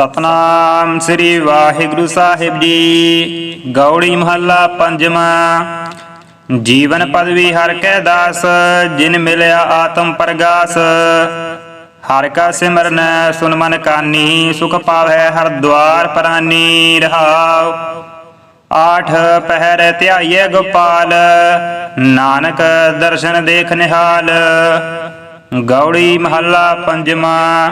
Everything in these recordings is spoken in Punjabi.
ਸਤਨਾਮ ਸ੍ਰੀ ਵਾਹਿਗੁਰੂ ਸਾਹਿਬ ਜੀ। ਗੌੜੀ ਮਹੱਲਾ ਪੰਜਵਾਂ। ਜੀਵਨ ਪਦਵੀ ਹਰ ਕੈ ਦਾਸ, ਜਿਨ ਮਿਲਿਆ ਆਤਮ ਪ੍ਰਗਾਸ। ਹਰ ਕਾ ਸਿਮਰਨ ਸੁਨ ਮਨ ਕਾਨੀ, ਸੁਖ ਪਾਵੈ ਹਰ ਦਵਾਰ ਪ੍ਰਾਨੀ ਰਹਾਉ। ਆਠ ਪਹਿਰ ਧਿਆਈਏ ਗੋਪਾਲ, ਨਾਨਕ ਦਰਸ਼ਨ ਦੇਖ ਨਿਹਾਲ। ਗੌੜੀ ਮਹੱਲਾ ਪੰਜਵਾਂ।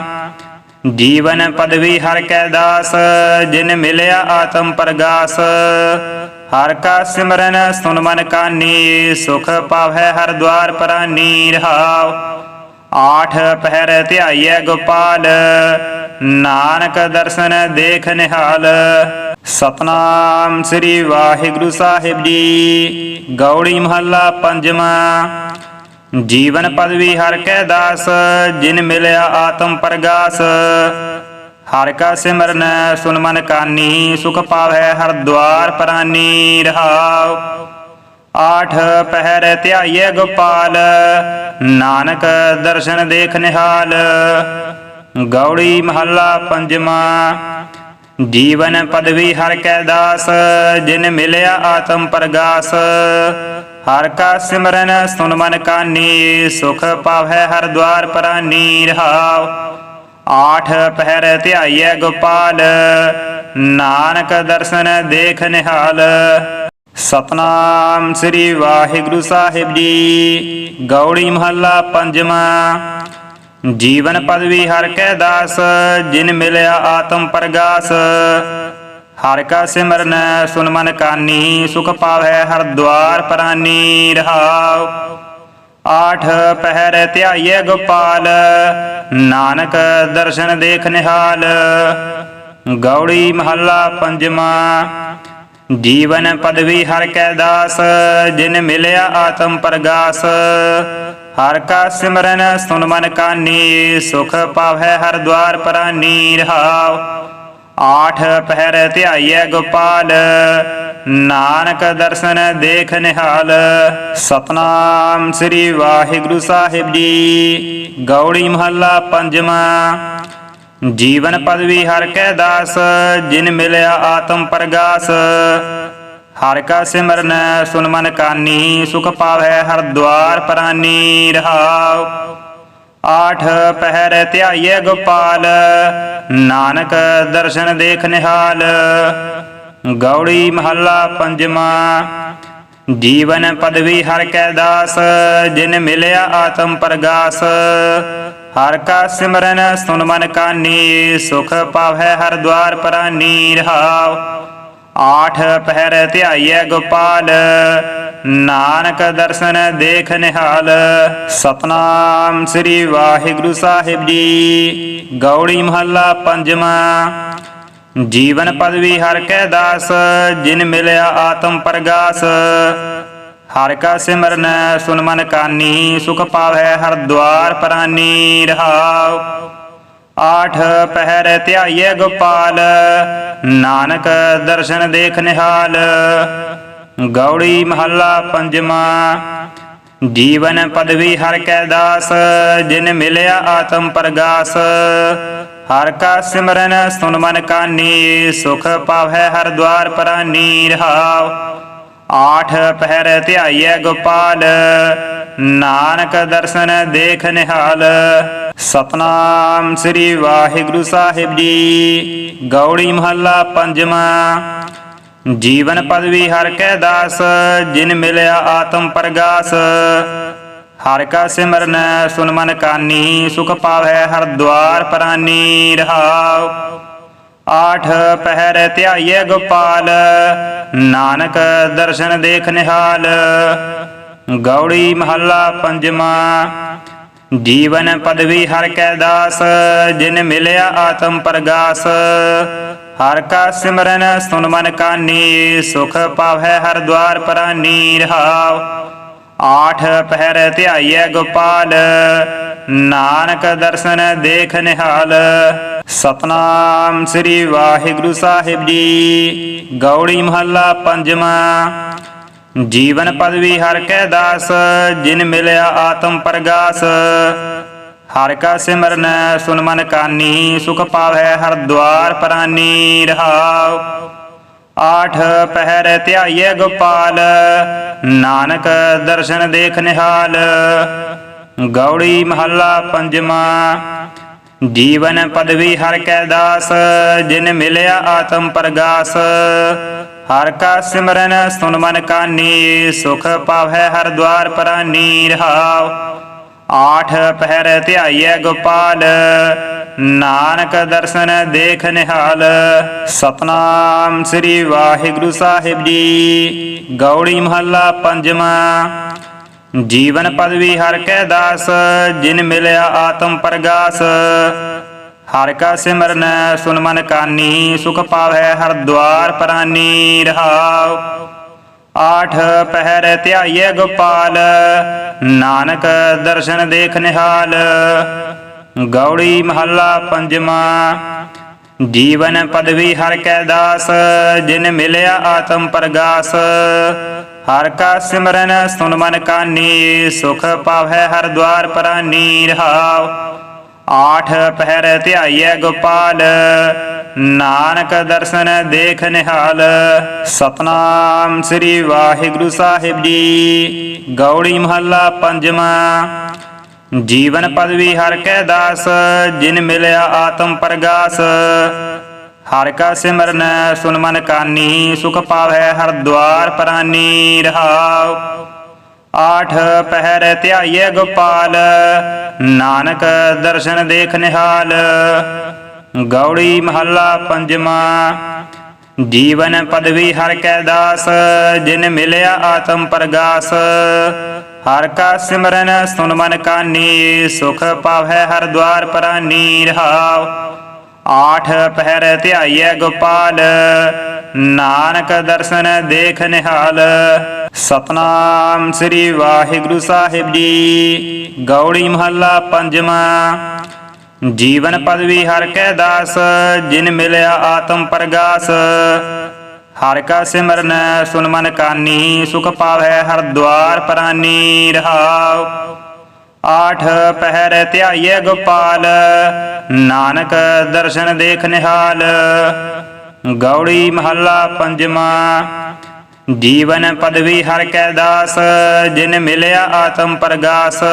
ਜੀਵਨ ਪਦਵੀ ਹਰ ਕੈ ਦਾਸ, ਜਿਨ ਮਿਲਿਆ ਆਤਮ ਪ੍ਰਗਾਸ। ਹਰ ਕਾ ਸਿਮਰਨ ਸੁਨ ਮਨ ਕਾਨੀ, ਸੁਖ ਪਾਵੈ ਹਰ ਦਵਾਰ ਪ੍ਰਾਨੀ ਰਹਾਉ। ਆਠ ਪਹਿਰ ਧਿਆਈਐ ਗੋਪਾਲ, ਨਾਨਕ ਦਰਸ਼ਨ ਦੇਖ ਨਿਹਾਲ। ਸਤਨਾਮ ਸ੍ਰੀ ਵਾਹਿਗੁਰੂ ਸਾਹਿਬ ਜੀ, ਗੌੜੀ ਮਹੱਲਾ ਪੰਜਵਾਂ। ਜੀਵਨ ਪਦਵੀ ਹਰ ਕੈ ਦਾਸ, ਜਿਨ ਮਿਲਿਆ ਆਤਮ ਪ੍ਰਗਾਸ। ਹਰ ਕਾ ਸਿਮਰਨ ਸੁਨ ਮਨ ਕਾਨੀ, ਸੁਖ ਪਾਵੈ ਹਰ ਦਵਾਰ ਪ੍ਰਾਨੀ ਰਹਾਉ। ਆਠ ਪਹਿਰ ਧਿਆਈਏ ਗੋਪਾਲ, ਨਾਨਕ ਦਰਸ਼ਨ ਦੇਖ ਨਿਹਾਲ। ਗੌੜੀ ਮਹੱਲਾ ਪੰਜਵਾਂ, ਜੀਵਨ ਪਦਵੀ ਹਰ ਕੈ ਦਾਸ, ਜਿਨ ਮਿਲਿਆ ਆਤਮ ਪ੍ਰਗਾਸ। ਹਰ ਕਾ ਸਿਮਰਨ ਸੁਨ ਮਨ ਕਾਨੀ, ਸੁਖ ਪਾਵੈ ਹਰ ਦਵਾਰ ਪ੍ਰਾਨੀ, ਰਹਾਉ। ਆਠ ਪਹਿਰ ਧਿਆਈਐ ਗੋਪਾਲ, ਨਾਨਕ ਦਰਸ਼ਨ ਦੇਖ ਨਿਹਾਲ। ਸਤਨਾਮ ਸ੍ਰੀ ਵਾਹਿਗੁਰੂ ਸਾਹਿਬ ਜੀ, ਗੌੜੀ ਮਹੱਲਾ ਪੰਜਵਾਂ। ਜੀਵਨ ਪਦਵੀ ਹਰ ਕੈ ਦਾਸ, ਜਿਨ ਮਿਲਿਆ ਆਤਮ ਪ੍ਰਗਾਸ। ਹਰ ਕਾ ਸਿਮਰਨ ਸੁਨ ਮਨ ਕਾਨੀ, ਸੁਖ ਪਾਵੈ ਹਰ ਦਵਾਰ ਪ੍ਰਾਨੀ ਰਹਾਉ। ਆਠ ਪਹਿਰ ਧਿਆਈਏ ਗੋਪਾਲ, ਨਾਨਕ ਦਰਸ਼ਨ ਦੇਖ ਨਿਹਾਲ। ਗੌੜੀ ਮਹੱਲਾ ਪੰਜਵਾਂ, ਜੀਵਨ ਪਦਵੀ ਹਰ ਕੈ ਦਾਸ, ਜਿਨ ਮਿਲਿਆ ਆਤਮ ਪ੍ਰਗਾਸ। ਹਰ ਕਾ ਸਿਮਰਨ ਸੁਨ ਮਨ ਕਾਨੀ, ਸੁਖ ਪਾਵੈ ਹਰ ਦਵਾਰ ਪ੍ਰਾਨੀ ਰਹਾਉ। ਆਠ ਪਹਿਰ ਧਿਆਈਐ ਗੋਪਾਲ, ਨਾਨਕ ਦਰਸ਼ਨ ਦੇਖ ਨਿਹਾਲ। ਸਤਨਾਮ ਸ੍ਰੀ ਵਾਹਿਗੁਰੂ ਸਾਹਿਬ ਜੀ, ਗੌੜੀ ਮਹੱਲਾ ਪੰਜਵਾਂ। ਜੀਵਨ ਪਦਵੀ ਹਰ ਕੈ ਦਾਸ, ਜਿਨ ਮਿਲਿਆ ਆਤਮ ਪ੍ਰਗਾਸ। ਹਰ ਕਾ ਸਿਮਰਨ ਸੁਨ ਮਨ ਕਾਨੀ, ਸੁਖ ਪਾਵੈ ਹਰ ਦਵਾਰ ਪ੍ਰਾਨੀ ਰਹਾਉ। ਆਠ ਪਹਿਰ ਧਿਆਈਏ ਗੋਪਾਲ, ਨਾਨਕ ਦਰਸ਼ਨ ਦੇਖ ਨਿਹਾਲ। ਗੌੜੀ ਮਹੱਲਾ ਪੰਜਵਾਂ, ਜੀਵਨ ਪਦਵੀ ਹਰ ਕੈ ਦਾਸ, ਜਿਨ ਮਿਲਿਆ ਆਤਮ ਪ੍ਰਗਾਸ। ਹਰ ਕਾ ਸਿਮਰਨ ਸੁਨ ਮਨ ਕਾਨੀ, ਸੁਖ ਪਾਵੈ ਹਰ ਦਵਾਰ ਪ੍ਰਾਨੀ, ਰਹਾਉ। ਆਠ ਪਹਿਰ ਧਿਆਈਐ ਗੋਪਾਲ ਨਾਨਕ ਦਰਸ਼ਨ ਦੇਖ ਨਿਹਾਲ। ਸਤਨਾਮ ਸ੍ਰੀ ਵਾਹਿਗੁਰੂ ਸਾਹਿਬ ਜੀ। ਗੌੜੀ ਮਹੱਲਾ ਪੰਜਵਾਂ। ਜੀਵਨ ਪਦਵੀ ਹਰ ਕੈ ਦਾਸ, ਜਿਨ ਮਿਲਿਆ ਆਤਮ ਪ੍ਰਗਾਸ। ਹਰ ਕਾ ਸਿਮਰਨ ਸੁਨ ਮਨ ਕਾਨੀ, ਸੁਖ ਪਾਵੈ ਹਰ ਦਵਾਰ ਪ੍ਰਾਨੀ, ਰਹਾਉ। ਆਠ ਪਹਿਰ ਧਿਆਈਏ ਗੋਪਾਲ, ਨਾਨਕ ਦਰਸ਼ਨ ਦੇਖ ਨਿਹਾਲ। ਗੌੜੀ ਮਹੱਲਾ ਪੰਜਵਾਂ। ਜੀਵਨ ਪਦਵੀ ਹਰ ਕੈ ਦਾਸ, ਜਿਨ ਮਿਲਿਆ ਆਤਮ ਪ੍ਰਗਾਸ। ਹਰ ਕਾ ਸਿਮਰਨ ਸੁਨ ਮਨ ਕਾਨੀ, ਸੁਖ ਪਾਵੈ ਹਰ ਦਵਾਰ ਪ੍ਰਾਨੀ, ਰਹਾਉ। ਆਠ ਪਹਿਰ ਧਿਆਈਐ ਗੋਪਾਲ, ਨਾਨਕ ਦਰਸ਼ਨ ਦੇਖ ਨਿਹਾਲ। ਸਤਨਾਮ ਸ੍ਰੀ ਵਾਹਿਗੁਰੂ ਸਾਹਿਬ ਜੀ, ਗੌੜੀ ਮਹੱਲਾ ਪੰਜਵਾਂ। ਜੀਵਨ ਪਦਵੀ ਹਰ ਕੈ ਦਾਸ, ਜਿਨ ਮਿਲਿਆ ਆਤਮ ਪ੍ਰਗਾਸ। ਹਰ ਕਾ ਸਿਮਰਨ ਸੁਨ ਮਨ ਕਾਨੀ, ਸੁਖ ਪਾਵੈ ਹਰ ਦਵਾਰ ਪ੍ਰਾਨੀ, ਰਹਾਉ। ਆਠ ਪਹਿਰ ਧਿਆਈਏ ਗੋਪਾਲ, ਨਾਨਕ ਦਰਸ਼ਨ ਦੇਖ ਨਿਹਾਲ। ਗੌੜੀ ਮਹੱਲਾ ਪੰਜਵਾਂ ਜੀਵਨ ਪਦਵੀ ਹਰ ਕੈ ਦਾਸ, ਜਿਨ ਮਿਲਿਆ ਆਤਮ ਪ੍ਰਗਾਸ। ਹਰ ਕਾ ਸਿਮਰਨ ਸੁਨ ਮਨ ਕਾਨੀ, ਸੁਖ ਪਾਵੈ ਹਰ ਦਵਾਰ ਪ੍ਰਾਨੀ, ਰਹਾਉ। ਆਠ ਪਹਿਰ ਧਿਆਈਐ ਗੋਪਾਲ, ਨਾਨਕ ਦਰਸ਼ਨ ਦੇਖ ਨਿਹਾਲ। ਸਤਨਾਮ ਸ੍ਰੀ ਵਾਹਿਗੁਰੂ ਸਾਹਿਬ ਜੀ, ਗੌੜੀ ਮਹੱਲਾ ਪੰਜਵਾਂ। ਜੀਵਨ ਪਦਵੀ ਹਰ ਕੈ ਦਾਸ, ਜਿਨ ਮਿਲਿਆ ਆਤਮ ਪ੍ਰਗਾਸ। ਹਰ ਕਾ ਸਿਮਰਨ ਸੁਨ ਮਨ ਕਾਨੀ, ਸੁਖ ਪਾਵੈ ਹਰ ਦਵਾਰ ਪਰਾਨੀ, ਰਹਾਉ। ਆਠ ਪਹਿਰ ਧਿਆਈਏ ਗੋਪਾਲ, ਨਾਨਕ ਦਰਸ਼ਨ ਦੇਖ ਨਿਹਾਲ। ਗੌੜੀ ਮਹੱਲਾ ਪੰਜਵਾ, ਜੀਵਨ ਪਦਵੀ ਹਰ ਕੈ ਦਾਸ, ਜਿਨ ਮਿਲਿਆ ਆਤਮ ਪ੍ਰਗਾਸ। ਹਰ ਕਾ ਸਿਮਰਨ ਸੁਨ ਮਨ ਕਾਨੀ, ਸੁਖ ਪਾਵੈ ਹਰ ਦਵਾਰ ਪਰਾਨੀ, ਰਹਾਉ। ਆਠ ਪਹਿਰ ਧਿਆਈਐ ਗੋਪਾਲ, ਨਾਨਕ ਦਰਸ਼ਨ ਦੇਖ ਨਿਹਾਲ। ਸਤਨਾਮ ਸ੍ਰੀ ਵਾਹਿਗੁਰੂ ਸਾਹਿਬ ਜੀ, ਗੌੜੀ ਮਹੱਲਾ ਪੰਜਵਾ। ਜੀਵਨ ਪਦਵੀ ਹਰ ਕੈ ਦਾਸ, ਜਿਨ ਮਿਲਿਆ ਆਤਮ ਪ੍ਰਗਾਸ। ਹਰ ਕਾ ਸਿਮਰਨ ਸੁਨ ਮਨ ਕਾਨੀ, ਸੁਖ ਪਾਵੈ ਹਰ ਦਵਾਰ ਪਰਾਨੀ ਰਹਾਉ। ਆਠ ਪਹਿਰ ਧਿਆਈਏ ਗੋਪਾਲ, ਨਾਨਕ ਦਰਸ਼ਨ ਦੇਖ ਨਿਹਾਲ। ਗੌੜੀ ਮਹੱਲਾ ਪੰਜਵਾ, ਜੀਵਨ ਪਦਵੀ ਹਰ ਕੈ ਦਾਸ, ਜਿਨ ਮਿਲਿਆ ਆਤਮ ਪ੍ਰਗਾਸ। ਹਰ ਕਾ ਸਿਮਰਨ ਸੁਨ ਮਨ ਕਾਨੀ, ਸੁਖ ਪਾਵੈ ਹਰ ਦਵਾਰ ਪਰਾਨੀ, ਰਹਾਉ। ਆਠ ਪਹਿਰ ਧਿਆਈਐ ਗੋਪਾਲ ਨਾਨਕ ਦਰਸ਼ਨ ਦੇਖ ਨਿਹਾਲ, ਸਤਨਾਮ ਸ੍ਰੀ ਵਾਹਿਗੁਰੂ ਸਾਹਿਬ ਜੀ। ਗੌੜੀ ਮਹੱਲਾ ਪੰਜਵਾ, ਜੀਵਨ ਪਦਵੀ ਹਰ ਕੈ ਦਾਸ, ਜਿਨ ਮਿਲਿਆ ਆਤਮ ਪ੍ਰਗਾਸ। ਹਰ ਕਾ ਸਿਮਰਨ ਸੁਨ ਮਨ ਕਾਨੀ, ਸੁਖ ਪਾਵੈ ਹਰ ਦਵਾਰ ਪਰਾਨੀ ਰਹਾਉ। ਆਠ ਪਹਿਰ ਧਿਆਈਏ ਗੋਪਾਲ, ਨਾਨਕ ਦਰਸ਼ਨ ਦੇਖ ਨਿਹਾਲ। ਗੌੜੀ ਮਹੱਲਾ ਪੰਜਵਾ। ਜੀਵਨ ਪਦਵੀ ਹਰ ਕੈ ਦਾਸ, ਜਿਨ ਮਿਲਿਆ ਆਤਮ ਪ੍ਰਗਾਸ। ਹਰ ਕਾ ਸਿਮਰਨ ਸੁਨ ਮਨ ਕਾਨੀ, ਸੁਖ ਪਾਵੈ ਹਰ ਦਵਾਰ ਪਰਾਨੀ ਰਹਾਉ। ਆਠ ਪਹਿਰ ਧਿਆਈਐ ਗੋਪਾਲ, ਨਾਨਕ ਦਰਸ਼ਨ ਦੇਖ ਨਿਹਾਲ। ਸਤਨਾਮ ਸ੍ਰੀ ਵਾਹਿਗੁਰੂ ਸਾਹਿਬ ਜੀ, ਗੌੜੀ ਮਹੱਲਾ ਪੰਜਵਾ। ਜੀਵਨ ਪਦਵੀ ਹਰ ਕੈ ਦਾਸ, ਜਿਨ ਮਿਲਿਆ ਆਤਮ ਪ੍ਰਗਾਸ। ਹਰ ਕਾ ਸਿਮਰਨ ਸੁਨ ਮਨ ਕਾਨੀ, ਸੁਖ ਪਾਵੈ ਹਰ ਦਵਾਰ ਪਰਾਨੀ ਰਹਾਉ। ਆਠ ਪਹਿਰ ਧਿਆਈਏ ਗੋਪਾਲ, ਨਾਨਕ ਦਰਸ਼ਨ ਦੇਖ ਨਿਹਾਲ। ਗੌੜੀ ਮਹੱਲਾ ਪੰਜਵਾ, ਜੀਵਨ ਪਦਵੀ ਹਰ ਕੈ ਦਾਸ, ਜਿਨ ਮਿਲਿਆ ਆਤਮ ਪ੍ਰਗਾਸ।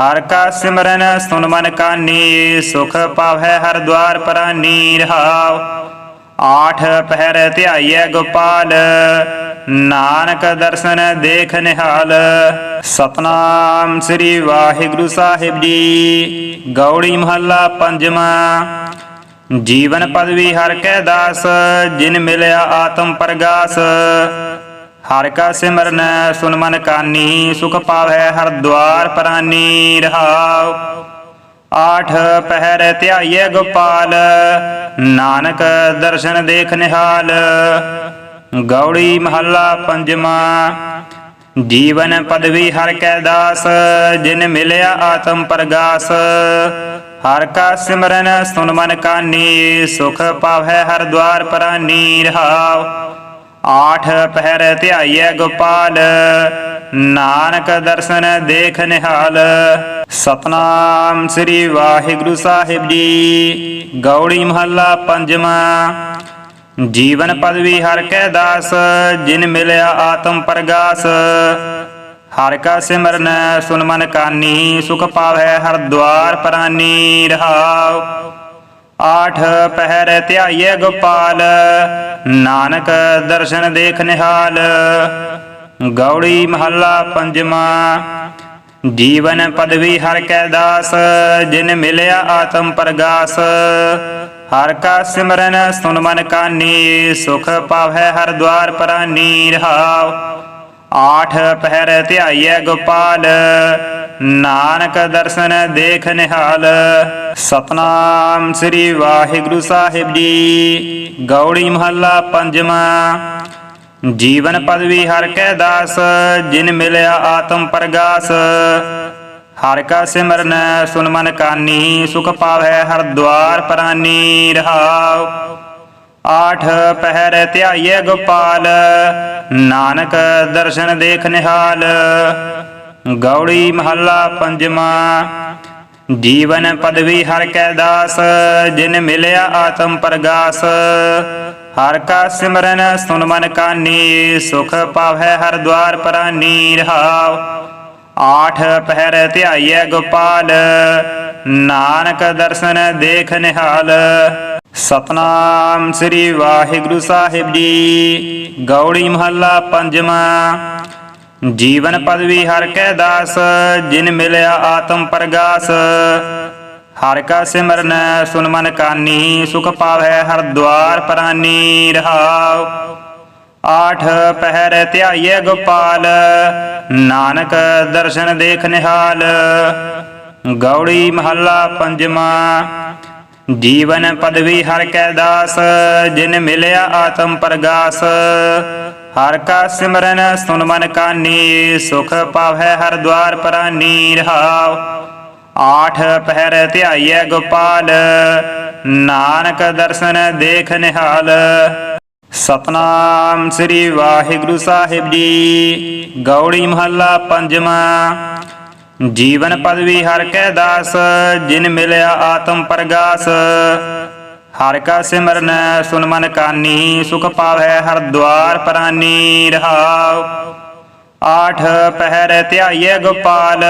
ਹਰ ਕਾ ਸਿਮਰਨ ਸੁਨ ਮਨ ਕਾਨੀ, ਸੁਖ ਪਾਵੈ ਹਰ ਦਵਾਰ ਪਰਾਨੀ, ਰਹਾਉ। ਆਠ ਪਹਿਰ ਧਿਆਈਐ ਗੋਪਾਲ, ਨਾਨਕ ਦਰਸ਼ਨ ਦੇਖ ਨਿਹਾਲ। ਸਤਨਾਮ ਸ੍ਰੀ ਵਾਹਿਗੁਰੂ ਸਾਹਿਬ ਜੀ, ਗੌੜੀ ਮਹੱਲਾ ਪੰਜਵਾ। ਜੀਵਨ ਪਦਵੀ ਹਰ ਕੈ ਦਾਸ, ਜਿਨ ਮਿਲਿਆ ਆਤਮ ਪ੍ਰਗਾਸ। ਹਰ ਕਾ ਸਿਮਰਨ ਸੁਨ ਮਨ ਕਾਨੀ, ਸੁਖ ਪਾਵੈ ਹਰ ਦਵਾਰ ਪਰਾਨੀ, ਰਹਾਉ। ਆਠ ਪਹਿਰ ਧਿਆਈਏ ਗੋਪਾਲ, ਨਾਨਕ ਦਰਸ਼ਨ ਦੇਖ ਨਿਹਾਲ। ਗੌੜੀ ਮਹੱਲਾ ਪੰਜਵਾ, ਜੀਵਨ ਪਦਵੀ ਹਰ ਕੈ ਦਾਸ, ਜਿਨ ਮਿਲਿਆ ਆਤਮ ਪ੍ਰਗਾਸ। ਹਰ ਕਾ ਸਿਮਰਨ ਸੁਨ ਮਨ ਕਾਨੀ, ਸੁਖ ਪਾਵੈ ਹਰ ਦਵਾਰ ਪਰਾਨੀ, ਰਹਾਉ। ਆਠ ਪਹਿਰ ਧਿਆਈਐ ਗੋਪਾਲ, ਨਾਨਕ ਦਰਸ਼ਨ ਦੇਖ ਨਿਹਾਲ। ਸਤਨਾਮ ਸ੍ਰੀ ਵਾਹਿਗੁਰੂ ਸਾਹਿਬ ਜੀ, ਗੌੜੀ ਮਹੱਲਾ ਪੰਜਵਾ। ਜੀਵਨ ਪਦਵੀ ਹਰ ਕੈ ਦਾਸ, ਜਿਨ ਮਿਲਿਆ ਆਤਮ ਪ੍ਰਗਾਸ। ਹਰ ਕਾ ਸਿਮਰਨ ਸੁਨ ਮਨ ਕਾਨੀ, ਸੁਖ ਪਾਵੈ ਹਰ ਦਵਾਰ ਪਰਾਨੀ ਰਹਾਉ। ਆਠ ਪਹਿਰ ਧਿਆਈਏ ਗੋਪਾਲ, ਨਾਨਕ ਦਰਸ਼ਨ ਦੇਖ ਨਿਹਾਲ। ਗੌੜੀ ਮਹੱਲਾ ਪੰਜਵਾ, ਜੀਵਨ ਪਦਵੀ ਹਰ ਕੈ ਦਾਸ, ਜਿਨ ਮਿਲਿਆ ਆਤਮ ਪ੍ਰਗਾਸ। ਹਰ ਕਾ ਸਿਮਰਨ ਸੁਨ ਮਨ ਕਾਨੀ, ਸੁਖ ਪਾਵੈ ਹਰ ਦਵਾਰ ਪਰਾਨੀ ਰਹਾਉ। ਆਠ ਪਹਿਰ ਧਿਆਈਐ ਗੋਪਾਲ, ਨਾਨਕ ਦਰਸ਼ਨ ਦੇਖ ਨਿਹਾਲ। ਸਤਨਾਮ ਸ੍ਰੀ ਵਾਹਿਗੁਰੂ ਸਾਹਿਬ ਜੀ, ਗੌੜੀ ਮਹੱਲਾ ਪੰਜਵਾ। ਜੀਵਨ ਪਦਵੀ ਹਰ ਕੈ ਦਾਸ, ਜਿਨ ਮਿਲਿਆ ਆਤਮ ਪ੍ਰਗਾਸ। ਹਰ ਕਾ ਸਿਮਰਨ ਸੁਨ ਮਨ ਕਾਨੀ, ਸੁਖ ਪਾਵੈ ਹਰ ਦਵਾਰ ਪਰਾਨੀ ਰਹਾਉ। ਆਠ ਪਹਿਰ ਧਿਆਈਏ ਗੋਪਾਲ, ਨਾਨਕ ਦਰਸ਼ਨ ਦੇਖ ਨਿਹਾਲ। ਗੌੜੀ ਮਹੱਲਾ ਪੰਜਵਾ, ਜੀਵਨ ਪਦਵੀ ਹਰ ਕੈ ਦਾਸ, ਜਿਨ ਮਿਲਿਆ ਆਤਮ ਪ੍ਰਗਾਸ। ਹਰ ਕਾ ਸਿਮਰਨ ਸੁਨ ਮਨ ਕਾਨੀ, ਸੁਖ ਪਾਵੈ ਹਰ ਦਵਾਰ ਪਰਾਨੀ, ਰਹਾਉ। ਆਠ ਪਹਿਰ ਧਿਆਈਐ ਗੋਪਾਲ ਨਾਨਕ ਦਰਸ਼ਨ ਦੇਖ ਨਿਹਾਲ। ਸਤਨਾਮ ਸ੍ਰੀ ਵਾਹਿਗੁਰੂ ਸਾਹਿਬ ਜੀ। ਗੌੜੀ ਮਹੱਲਾ ਪੰਜਵਾਂ। ਜੀਵਨ ਪਦਵੀ ਹਰ ਕੈ ਦਾਸ, ਜਿਨ ਮਿਲਿਆ ਆਤਮ ਪ੍ਰਗਾਸ। ਹਰ ਕਾ ਸਿਮਰਨ ਸੁਨ ਮਨ ਕਾਨੀ, ਸੁਖ ਪਾਵੈ ਹਰ ਦਵਾਰ ਪਰਾਨੀ ਰਹਾਉ। ਆਠ ਪਹਿਰ ਧਿਆਈਏ ਗੋਪਾਲ, ਨਾਨਕ ਦਰਸ਼ਨ ਦੇਖ ਨਿਹਾਲ। ਗੌੜੀ ਮਹੱਲਾ ਪੰਜਵਾਂ। ਜੀਵਨ ਪਦਵੀ ਹਰ ਕੈ ਦਾਸ, ਜਿਨ ਮਿਲਿਆ ਆਤਮ ਪ੍ਰਗਾਸ। ਹਰ ਕਾ ਸਿਮਰਨ ਸੁਨ ਮਨ ਕਾਨੀ, ਸੁਖ ਪਾਵੈ ਹਰ ਦਵਾਰ ਪਰਾਨੀ ਰਹਾਉ। ਆਠ ਪਹਿਰ ਧਿਆਈਐ ਗੋਪਾਲ, ਨਾਨਕ ਦਰਸ਼ਨ ਦੇਖ ਨਿਹਾਲ। ਸਤਨਾਮ ਸ੍ਰੀ ਵਾਹਿਗੁਰੂ ਸਾਹਿਬ ਜੀ, ਗੌੜੀ ਮਹੱਲਾ ਪੰਜਵਾਂ। ਜੀਵਨ ਪਦਵੀ ਹਰ ਕੈ ਦਾਸ, ਜਿਨ ਮਿਲਿਆ ਆਤਮ ਪ੍ਰਗਾਸ। ਹਰ ਕਾ ਸਿਮਰਨ ਸੁਨ ਮਨ ਕਾਨੀ, ਸੁਖ ਪਾਵੈ ਹਰ ਦਵਾਰ ਪਰਾਨੀ, ਰਹਾਉ। ਆਠ ਪਹਿਰ ਧਿਆਈਏ ਗੋਪਾਲ,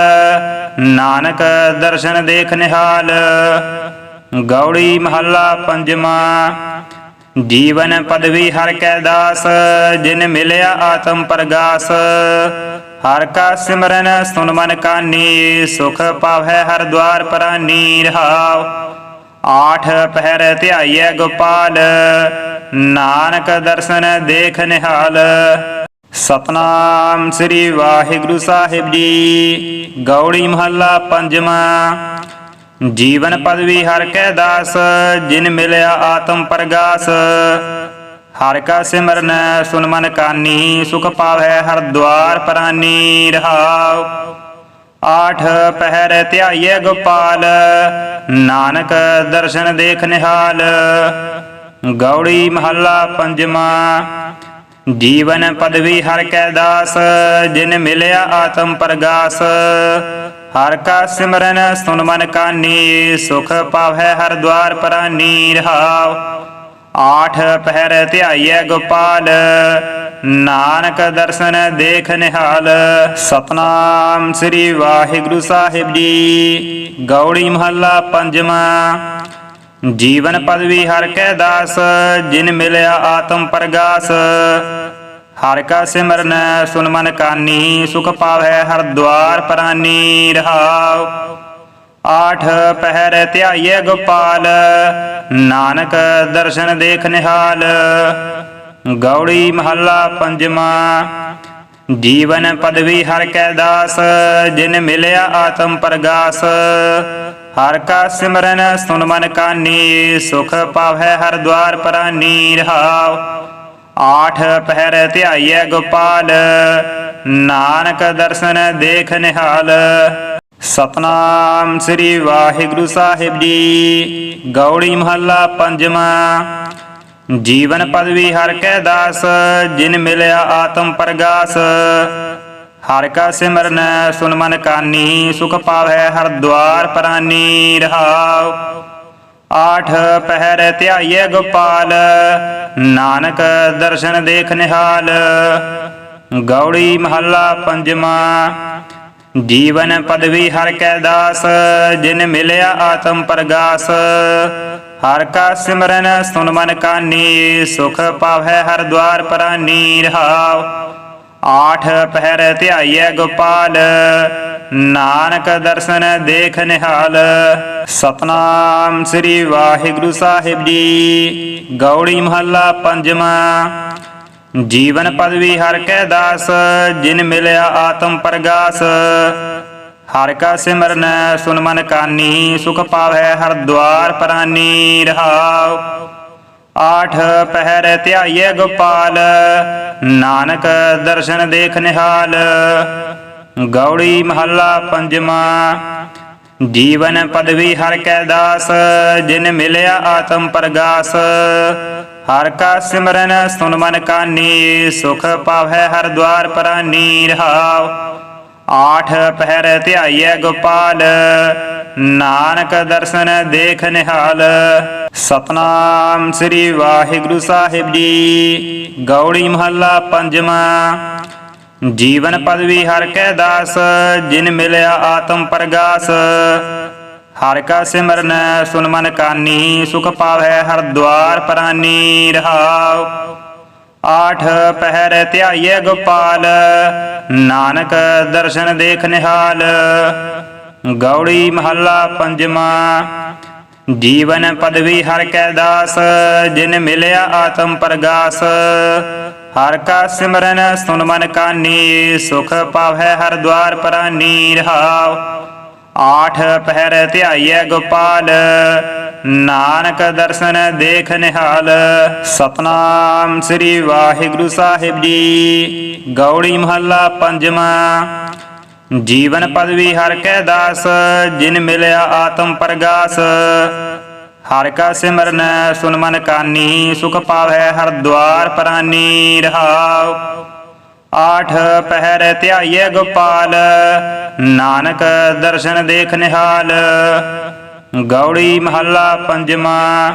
ਨਾਨਕ ਦਰਸ਼ਨ ਦੇਖ ਨਿਹਾਲ। ਗੌੜੀ ਮਹੱਲਾ ਪੰਜਵਾਂ, ਜੀਵਨ ਪਦਵੀ ਹਰ ਕੈ ਦਾਸ, ਜਿਨ ਮਿਲਿਆ ਆਤਮ ਪ੍ਰਗਾਸ। ਹਰ ਕਾ ਸਿਮਰਨ ਸੁਨ ਮਨ ਕਾਨੀ, ਸੁਖ ਪਾਵੈ ਹਰ ਦਵਾਰ ਪਰਾਨੀ, ਰਹਾਉ। ਆਠ ਪਹਿਰ ਧਿਆਈਏ ਗੋਪਾਲ, ਨਾਨਕ ਦਰਸ਼ਨ ਦੇਖ ਨਿਹਾਲ। ਸਤਨਾਮ ਸ੍ਰੀ ਵਾਹਿਗੁਰੂ ਸਾਹਿਬ ਜੀ, ਗੌੜੀ ਮਹੱਲਾ ਪੰਜਵਾਂ। ਜੀਵਨ ਪਦਵੀ ਹਰ ਕੈ ਦਾਸ, ਜਿਨ ਮਿਲਿਆ ਆਤਮ ਪ੍ਰਗਾਸ। ਹਰ ਕਾ ਸਿਮਰਨ ਸੁਨ ਮਨ ਕਾਨੀ, ਸੁਖ ਪਾਵੈ ਹਰ ਦਵਾਰ ਪਰਾਨੀ, ਰਹਾਉ। ਆਠ ਪਹਿਰ ਧਿਆਈਏ ਗੋਪਾਲ, ਨਾਨਕ ਦਰਸ਼ਨ ਦੇਖ ਨਿਹਾਲ। ਗੌੜੀ ਮਹੱਲਾ ਪੰਜਵਾਂ, ਜੀਵਨ ਪਦਵੀ ਹਰ ਕੈ ਦਾਸ, ਜਿਨ ਮਿਲਿਆ ਆਤਮ ਪ੍ਰਗਾਸ। ਹਰ ਕਾ ਸਿਮਰਨ ਸੁਨ ਮਨ ਕਾਨੀ, ਸੁਖ ਪਾਵੈ ਹਰ ਦਵਾਰ ਪਰਾਨੀ, ਰਹਾਉ। ਆਠ ਪਹਿਰ ਧਿਆਈਏ ਗੋਪਾਲ, ਨਾਨਕ ਦਰਸ਼ਨ ਦੇਖ ਨਿਹਾਲ। ਸਤਨਾਮ ਸ੍ਰੀ ਵਾਹਿਗੁਰੂ ਸਾਹਿਬ ਜੀ। ਗੌੜੀ ਮਹੱਲਾ ਪੰਜਵਾਂ। ਜੀਵਨ ਪਦਵੀ ਹਰ ਕੈ ਦਾਸ, ਜਿਨ ਮਿਲਿਆ ਆਤਮ ਪ੍ਰਗਾਸ। ਹਰ ਕਾ ਸਿਮਰਨ ਸੁਨ ਮਨ ਕਾਨੀ, ਸੁਖ ਪਾਵੈ ਹਰ ਦਵਾਰ ਪਰਾਨੀ ਰਹਾਉ। ਆਠ ਪਹਿਰ ਧਿਆਈਏ ਗੋਪਾਲ, ਨਾਨਕ ਦਰਸ਼ਨ ਦੇਖ ਨਿਹਾਲ। ਗੌੜੀ ਮਹੱਲਾ ਪੰਜਵਾਂ, ਜੀਵਨ ਪਦਵੀ ਹਰ ਕੈ ਦਾਸ, ਜਿਨ ਮਿਲਿਆ ਆਤਮ ਪ੍ਰਗਾਸ। ਹਰ ਕਾ ਸਿਮਰਨ ਸੁਨ ਮਨ ਕਾਨੀ, ਸੁਖ ਪਾਵੈ ਹਰ ਦਵਾਰ ਪਰਾਨੀ, ਰਹਾਉ। ਆਠ ਪਹਿਰ ਧਿਆਈਐ ਗੋਪਾਲ, ਨਾਨਕ ਦਰਸ਼ਨ ਦੇਖ ਨਿਹਾਲ। ਸਤਨਾਮ ਸ੍ਰੀ ਵਾਹਿਗੁਰੂ ਸਾਹਿਬ ਜੀ। ਗੌੜੀ ਮਹੱਲਾ ਪੰਜਵਾਂ। ਜੀਵਨ ਪਦਵੀ ਹਰ ਕੈ ਦਾਸ, ਜਿਨ ਮਿਲਿਆ ਆਤਮ ਪ੍ਰਗਾਸ। ਹਰ ਕਾ ਸਿਮਰਨ ਸੁਨ ਮਨ ਕਾਨੀ, ਸੁਖ ਪਾਵੈ ਹਰ ਦਵਾਰ ਪਰਾਨੀ, ਰਹਾਉ। ਆਠ ਪਹਿਰ ਧਿਆਈਏ ਗੋਪਾਲ, ਨਾਨਕ ਦਰਸ਼ਨ ਦੇਖ ਨਿਹਾਲ। ਗੌੜੀ ਮਹੱਲਾ ਪੰਜਵਾਂ। ਜੀਵਨ ਪਦਵੀ ਹਰ ਕੈ ਦਾਸ, ਜਿਨ ਮਿਲਿਆ ਆਤਮ ਪ੍ਰਗਾਸ। ਹਰ ਕਾ ਸਿਮਰਨ ਸੁਨ ਮਨ ਕਾਨੀ, ਸੁਖ ਪਾਵੈ ਹਰ ਦਵਾਰ ਪਰਾਨੀ, ਰਹਾਉ। ਆਠ ਪਹਿਰ ਧਿਆਈਐ ਗੋਪਾਲ, ਨਾਨਕ ਦਰਸ਼ਨ ਦੇਖ ਨਿਹਾਲ। ਸਤਨਾਮ ਸ੍ਰੀ ਵਾਹਿਗੁਰੂ ਸਾਹਿਬ ਜੀ, ਗੌੜੀ ਮਹੱਲਾ ਪੰਜਵਾਂ। ਜੀਵਨ ਪਦਵੀ ਹਰ ਕੈ ਦਾਸ, ਜਿਨ ਮਿਲਿਆ ਆਤਮ ਪ੍ਰਗਾਸ। ਹਰ ਕਾ ਸਿਮਰਨ ਸੁਨ ਮਨ ਕਾਨੀ, ਸੁਖ ਪਾਵੈ ਹਰ ਦਵਾਰ ਪਰਾਨੀ, ਰਹਾਉ। ਆਠ ਪਹਿਰ ਧਿਆਈਏ ਗੋਪਾਲ, ਨਾਨਕ ਦਰਸ਼ਨ ਦੇਖ ਨਿਹਾਲ। ਗੌੜੀ ਮਹੱਲਾ ਪੰਜਵਾਂ, ਜੀਵਨ ਪਦਵੀ ਹਰ ਕੈ ਦਾਸ, ਜਿਨ ਮਿਲਿਆ ਆਤਮ ਪ੍ਰਗਾਸ। ਹਰ ਕਾ ਸਿਮਰਨ ਸੁਨ ਮਨ ਕਾਨੀ, ਸੁਖ ਪਾਵੈ ਹਰ ਦਵਾਰ ਪਰਾਨੀ, ਰਹਾਉ। ਆਠ ਪਹਿਰ ਧਿਆਈਐ ਗੋਪਾਲ, ਨਾਨਕ ਦਰਸ਼ਨ ਦੇਖ ਨਿਹਾਲ। ਸਤਨਾਮ ਸ੍ਰੀ ਵਾਹਿਗੁਰੂ ਸਾਹਿਬ ਜੀ, ਗੌੜੀ ਮਹੱਲਾ ਪੰਜਵਾਂ। ਜੀਵਨ ਪਦਵੀ ਹਰ ਕੈ ਦਾਸ, ਜਿਨ ਮਿਲਿਆ ਆਤਮ ਪ੍ਰਗਾਸ। ਹਰ ਕਾ ਸਿਮਰਨ ਸੁਨ ਮਨ ਕਾਨੀ, ਸੁਖ ਪਾਵੈ ਹਰ ਦਵਾਰ ਪ੍ਰਾਨੀ, ਰਹਾਉ। ਆਠ ਪਹਿਰ ਧਿਆਈਏ ਗੋਪਾਲ, ਨਾਨਕ ਦਰਸ਼ਨ ਦੇਖ ਨਿਹਾਲ। ਗੌੜੀ ਮਹੱਲਾ ਪੰਜਵਾਂ, ਜੀਵਨ ਪਦਵੀ ਹਰ ਕੈ ਦਾਸ, ਜਿਨ ਮਿਲਿਆ ਆਤਮ ਪ੍ਰਗਾਸ। ਹਰ ਕਾ ਸਿਮਰਨ ਸੁਨ ਮਨ ਕਾਨੀ, ਸੁਖ ਪਾਵੈ ਹਰ ਦਵਾਰ ਪ੍ਰਾਨੀ, ਰਹਾਉ। ਆਠ ਪਹਿਰ ਧਿਆਈਐ ਗੋਪਾਲ, ਨਾਨਕ ਦਰਸ਼ਨ ਦੇਖ ਨਿਹਾਲ। ਸਤਨਾਮ ਸ੍ਰੀ ਵਾਹਿਗੁਰੂ ਸਾਹਿਬ ਜੀ, ਗੌੜੀ ਮਹੱਲਾ ਪੰਜਵਾਂ। ਜੀਵਨ ਪਦਵੀ ਹਰ ਕੈ ਦਾਸ, ਜਿਨ ਮਿਲਿਆ ਆਤਮ ਪ੍ਰਗਾਸ। ਹਰ ਕਾ ਸਿਮਰਨ ਸੁਨ ਮਨ ਕਾਨੀ, ਸੁਖ ਪਾਵੈ ਹਰ ਦਵਾਰ ਪ੍ਰਾਨੀ ਰਹਾਉ। ਆਠ ਪਹਿਰ ਧਿਆਈਏ ਗੋਪਾਲ, ਨਾਨਕ ਦਰਸ਼ਨ ਦੇਖ ਨਿਹਾਲ। ਗੌੜੀ ਮਹੱਲਾ ਪੰਜਵਾਂ,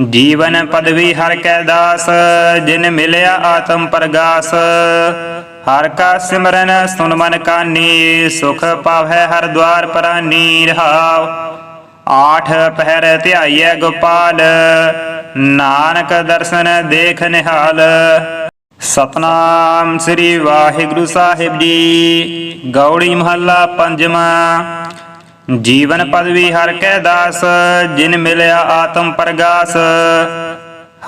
ਜੀਵਨ ਪਦਵੀ ਹਰ ਕੈ ਦਾਸ, ਜਿਨ ਮਿਲਿਆ ਆਤਮ ਪ੍ਰਗਾਸ। ਹਰ ਕਾ ਸਿਮਰਨ ਸੁਨ ਮਨ ਕਾਨੀ, ਸੁਖ ਪਾਵੈ ਹਰ ਦਵਾਰ ਪ੍ਰਾਨੀ ਰਹਾਉ। ਆਠ ਪਹਿਰ ਧਿਆਈਐ ਗੋਪਾਲ, ਨਾਨਕ ਦਰਸ਼ਨ ਦੇਖ ਨਿਹਾਲ। ਸਤਨਾਮ ਸ੍ਰੀ ਵਾਹਿਗੁਰੂ ਸਾਹਿਬ ਜੀ। ਗੌੜੀ ਮਹੱਲਾ ਪੰਜਵਾਂ। ਜੀਵਨ ਪਦਵੀ ਹਰ ਕੈ ਦਾਸ, ਜਿਨ ਮਿਲਿਆ ਆਤਮ ਪ੍ਰਗਾਸ।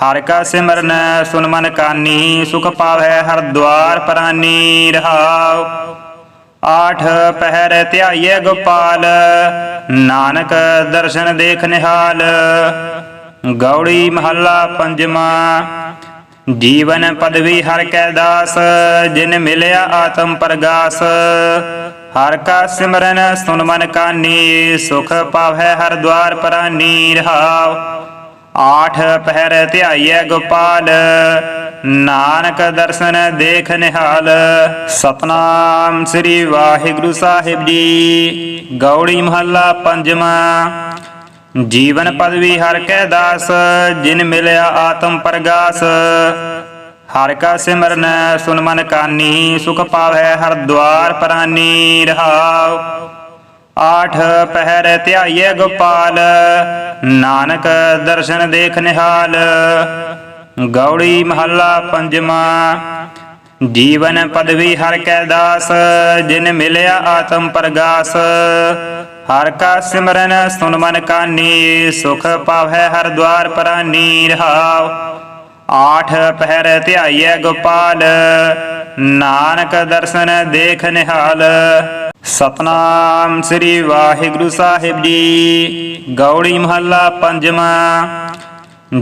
ਹਰ ਕਾ ਸਿਮਰਨ ਸੁਨ ਮਨ ਕਾਨੀ, ਸੁਖ ਪਾਵੈ ਹਰ ਦਵਾਰ ਪ੍ਰਾਨੀ, ਰਹਾਉ। ਆਠ ਪਹਿਰ ਧਿਆਈਏ ਗੋਪਾਲ, ਨਾਨਕ ਦਰਸ਼ਨ ਦੇਖ ਨਿਹਾਲ। ਗੌੜੀ ਮਹੱਲਾ ਪੰਜਵਾਂ। ਜੀਵਨ ਪਦਵੀ ਹਰ ਕੈ ਦਾਸ, ਜਿਨ ਮਿਲਿਆ ਆਤਮ ਪ੍ਰਗਾਸ। ਹਰ ਕਾ ਸਿਮਰਨ ਸੁਨ ਮਨ ਕਾਨੀ, ਸੁਖ ਪਾਵੈ ਹਰ ਦਵਾਰ ਪ੍ਰਾਨੀ, ਰਹਾਉ। ਆਠ ਪਹਿਰ ਧਿਆਈਐ ਗੋਪਾਲ, ਨਾਨਕ ਦਰਸ਼ਨ ਦੇਖ ਨਿਹਾਲ। ਸਤਨਾਮ ਸ੍ਰੀ ਵਾਹਿਗੁਰੂ ਸਾਹਿਬ ਜੀ, ਗੌੜੀ ਮਹੱਲਾ ਪੰਜਵਾਂ। ਜੀਵਨ ਪਦਵੀ ਹਰ ਕੈ ਦਾਸ, ਜਿਨ ਮਿਲਿਆ ਆਤਮ ਪ੍ਰਗਾਸ। ਹਰ ਕਾ ਸਿਮਰਨ ਸੁਨ ਮਨ ਕਾਨੀ, ਸੁਖ ਪਾਵੈ ਹਰ ਦਵਾਰ ਪ੍ਰਾਨੀ, ਰਹਾਉ। ਆਠ ਪਹਿਰ ਧਿਆਈਏ ਗੋਪਾਲ, ਨਾਨਕ ਦਰਸ਼ਨ ਦੇਖ ਨਿਹਾਲ। ਗੌੜੀ ਮਹੱਲਾ ਪੰਜਵਾਂ, ਜੀਵਨ ਪਦਵੀ ਹਰ ਕੈ ਦਾਸ, ਜਿਨ ਮਿਲਿਆ ਆਤਮ ਪ੍ਰਗਾਸ। ਹਰ ਕਾ ਸਿਮਰਨ ਸੁਨ ਮਨ ਕਾਨੀ, ਸੁਖ ਪਾਵੈ ਹਰ ਦਵਾਰ ਪ੍ਰਾਨੀ, ਰਹਾਉ। ਆਠ ਪਹਿਰ ਧਿਆਈਐ ਗੋਪਾਲ, ਨਾਨਕ ਦਰਸ਼ਨ ਦੇਖ ਨਿਹਾਲ। ਸਤਨਾਮ ਸ੍ਰੀ ਵਾਹਿਗੁਰੂ ਸਾਹਿਬ ਜੀ, ਗੌੜੀ ਮਹੱਲਾ ਪੰਜਵਾਂ।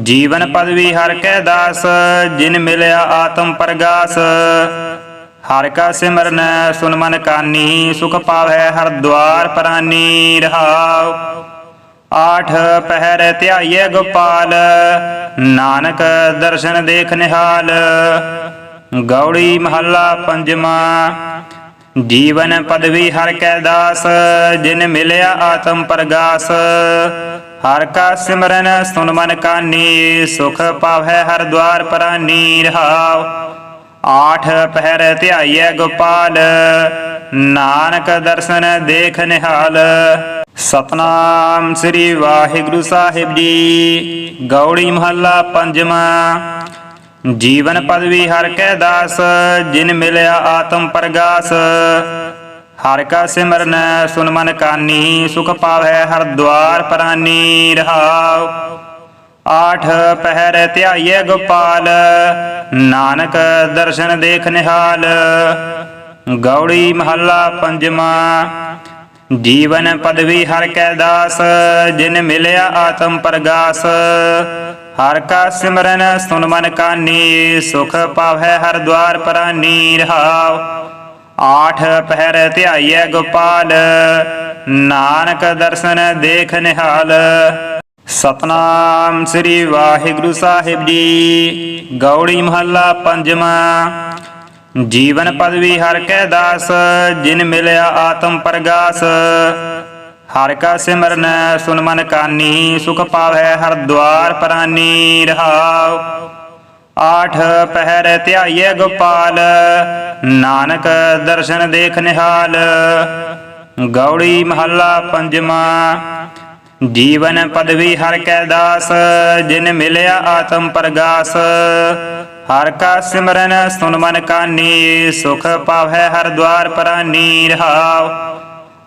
ਜੀਵਨ ਪਦਵੀ ਹਰ ਕੈ ਦਾਸ, ਜਿਨ ਮਿਲਿਆ ਆਤਮ ਪ੍ਰਗਾਸ। ਹਰ ਕਾ ਸਿਮਰਨ ਸੁਨ ਮਨ ਕਾਨੀ, ਸੁਖ ਪਾਵੈ ਹਰ ਦਵਾਰ ਪ੍ਰਾਨੀ, ਰਹਾਉ। ਆਠ ਪਹਿਰ ਧਿਆਈਏ ਗੋਪਾਲ, ਨਾਨਕ ਦਰਸ਼ਨ ਦੇਖ ਨਿਹਾਲ। ਗੌੜੀ ਮਹੱਲਾ ਪੰਜਵਾਂ, ਜੀਵਨ ਪਦਵੀ ਹਰ ਕੈ ਦਾਸ, ਜਿਨ ਮਿਲਿਆ ਆਤਮ ਪ੍ਰਗਾਸ। ਹਰ ਕਾ ਸਿਮਰਨ ਸੁਨ ਮਨ ਕਾਨੀ, ਸੁਖ ਪਾਵੈ ਹਰ ਦਵਾਰ ਪ੍ਰਾਨੀ, ਰਹਾਉ। ਆਠ ਪਹਿਰ ਧਿਆਈਐ ਗੋਪਾਲ, ਨਾਨਕ ਦਰਸ਼ਨ ਦੇਖ ਨਿਹਾਲ। ਸਤਨਾਮ ਸ੍ਰੀ ਵਾਹਿਗੁਰੂ ਸਾਹਿਬ ਜੀ, ਗੌੜੀ ਮਹੱਲਾ ਪੰਜਵਾਂ। ਜੀਵਨ ਪਦਵੀ ਹਰ ਕੈ ਦਾਸ, ਜਿਨ ਮਿਲਿਆ ਆਤਮ ਪ੍ਰਗਾਸ। ਹਰ ਕਾ ਸਿਮਰਨ ਸੁਨ ਮਨ ਕਾਨੀ, ਸੁਖ ਪਾਵੈ ਹਰ ਦਵਾਰ ਪ੍ਰਾਨੀ ਰਹਾਉ। ਆਠ ਪਹਿਰ ਧਿਆਈਏ ਗੋਪਾਲ, ਨਾਨਕ ਦਰਸ਼ਨ ਦੇਖ ਨਿਹਾਲ। ਗੌੜੀ ਮਹੱਲਾ ਪੰਜਵਾਂ, ਜੀਵਨ ਪਦਵੀ ਹਰ ਕੈ ਦਾਸ, ਜਿਨ ਮਿਲਿਆ ਆਤਮ ਪ੍ਰਗਾਸ। ਹਰ ਕਾ ਸਿਮਰਨ ਸੁਨ ਮਨ ਕਾਨੀ, ਸੁਖ ਪਾਵੈ ਹਰ ਦਵਾਰ ਪ੍ਰਾਨੀ ਰਹਾਉ। ਆਠ ਪਹਿਰ ਧਿਆਈਐ ਗੋਪਾਲ, ਨਾਨਕ ਦਰਸ਼ਨ ਦੇਖ ਨਿਹਾਲ। ਸਤਨਾਮ ਸ੍ਰੀ ਵਾਹਿਗੁਰੂ ਸਾਹਿਬ ਜੀ। ਗੌੜੀ ਮਹੱਲਾ ਪੰਜਵਾਂ। ਜੀਵਨ ਪਦਵੀ ਹਰ ਕੈ ਦਾਸ, ਜਿਨ ਮਿਲਿਆ ਆਤਮ ਪ੍ਰਗਾਸ। ਹਰ ਕਾ ਸਿਮਰਨ ਸੁਨ ਮਨ ਕਾਨੀ, ਸੁਖ ਪਾਵੈ ਹਰ ਦਵਾਰ ਪ੍ਰਾਨੀ ਰਹਾਉ। ਆਠ ਪਹਿਰ ਧਿਆਈਏ ਗੋਪਾਲ, ਨਾਨਕ ਦਰਸ਼ਨ ਦੇਖ ਨਿਹਾਲ। ਗੌੜੀ ਮਹੱਲਾ ਪੰਜਵਾ। ਜੀਵਨ ਪਦਵੀ ਹਰ ਕੈ ਦਾਸ, ਜਿਨ ਮਿਲਿਆ ਆਤਮ ਪ੍ਰਗਾਸ। ਹਰ ਕਾ ਸਿਮਰਨ ਸੁਨ ਮਨ ਕਾਨੀ, ਸੁਖ ਪਾਵੈ ਹਰ ਦਵਾਰ ਪ੍ਰਾਨੀ ਰਹਾਉ।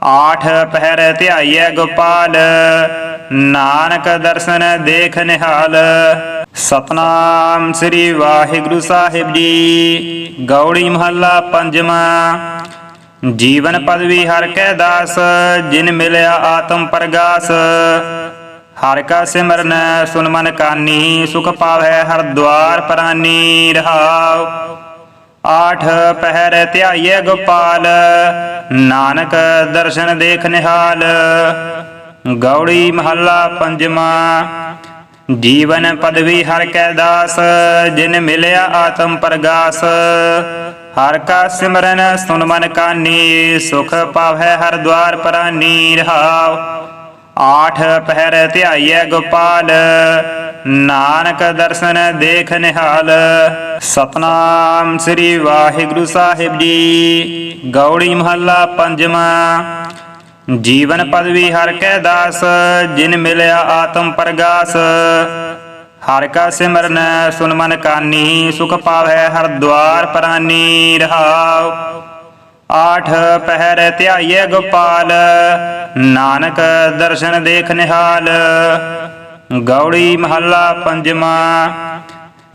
ਆਠ ਪਹਿਰ ਧਿਆਈਐ ਗੋਪਾਲ, ਨਾਨਕ ਦਰਸ਼ਨ ਦੇਖ ਨਿਹਾਲ। ਸਤਨਾਮ ਸ੍ਰੀ ਵਾਹਿਗੁਰੂ ਸਾਹਿਬ ਜੀ, ਗੌੜੀ ਮਹੱਲਾ ਪੰਜਵਾਂ। ਜੀਵਨ ਪਦਵੀ ਹਰ ਕੈ ਦਾਸ, ਜਿਨ ਮਿਲਿਆ ਆਤਮ ਪ੍ਰਗਾਸ। ਹਰ ਕਾ ਸਿਮਰਨ ਸੁਨ ਮਨ ਕਾਨੀ, ਸੁਖ ਪਾਵੈ ਹਰ ਦਵਾਰ ਪ੍ਰਾਨੀ, ਰਹਾਉ। ਆਠ ਪਹਿਰ ਧਿਆਈਏ ਗੋਪਾਲ, ਨਾਨਕ ਦਰਸ਼ਨ ਦੇਖ ਨਿਹਾਲ। ਗੌੜੀ ਮਹੱਲਾ ਪੰਜਵਾਂ, ਜੀਵਨ ਪਦਵੀ ਹਰ ਕੈ ਦਾਸ, ਜਿਨ ਮਿਲਿਆ ਆਤਮ ਪ੍ਰਗਾਸ। ਹਰ ਕਾ ਸਿਮਰਨ ਸੁਨ ਮਨ ਕਾਨੀ, ਸੁਖ ਪਾਵੈ ਹਰ ਦਵਾਰ ਪ੍ਰਾਨੀ, ਰਹਾਉ। ਆਠ ਪਹਿਰ ਧਿਆਈਐ ਗੋਪਾਲ, ਨਾਨਕ ਦਰਸ਼ਨ ਦੇਖ ਨਿਹਾਲ। ਸਤਨਾਮ ਸ੍ਰੀ ਵਾਹਿਗੁਰੂ ਸਾਹਿਬ ਜੀ, ਗੌੜੀ ਮਹੱਲਾ ਪੰਜਵਾਂ। ਜੀਵਨ ਪਦਵੀ ਹਰ ਕੈ ਦਾਸ, ਜਿਨ ਮਿਲਿਆ ਆਤਮ ਪ੍ਰਗਾਸ। ਹਰ ਕਾ ਸਿਮਰਨ ਸੁਨ ਮਨ ਕਾਨੀ, ਸੁਖ ਪਾਵੈ ਹਰ ਦਵਾਰ ਪ੍ਰਾਨੀ ਰਹਾਉ। ਆਠ ਪਹਿਰ ਧਿਆਈਏ ਗੋਪਾਲ, ਨਾਨਕ ਦਰਸ਼ਨ ਦੇਖ ਨਿਹਾਲ। ਗੌੜੀ ਮਹੱਲਾ ਪੰਜਵਾਂ,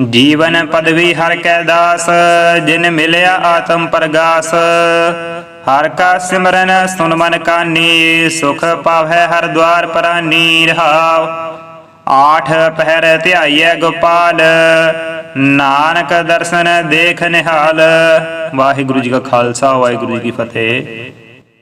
ਜੀਵਨ ਪਦਵੀ ਹਰ ਕੈ ਦਾਸ, ਜਿਨ ਮਿਲਿਆ ਆਤਮ ਪ੍ਰਗਾਸ। ਹਰ ਕਾ ਸਿਮਰਨ ਸੁਨ ਮਨ ਕਾਨੀ, ਸੁਖ ਪਾਵੈ ਹਰ ਦਵਾਰ ਪ੍ਰਾਨੀ ਰਹਾਉ। ਆਠ ਪਹਿਰ ਧਿਆਈਐ ਗੋਪਾਲ, ਨਾਨਕ ਦਰਸ਼ਨ ਦੇਖ ਨਿਹਾਲ। ਵਾਹਿਗੁਰੂ ਜੀ ਕਾ ਖਾਲਸਾ, ਵਾਹਿਗੁਰੂ ਜੀ ਕੀ ਫਤਿਹ।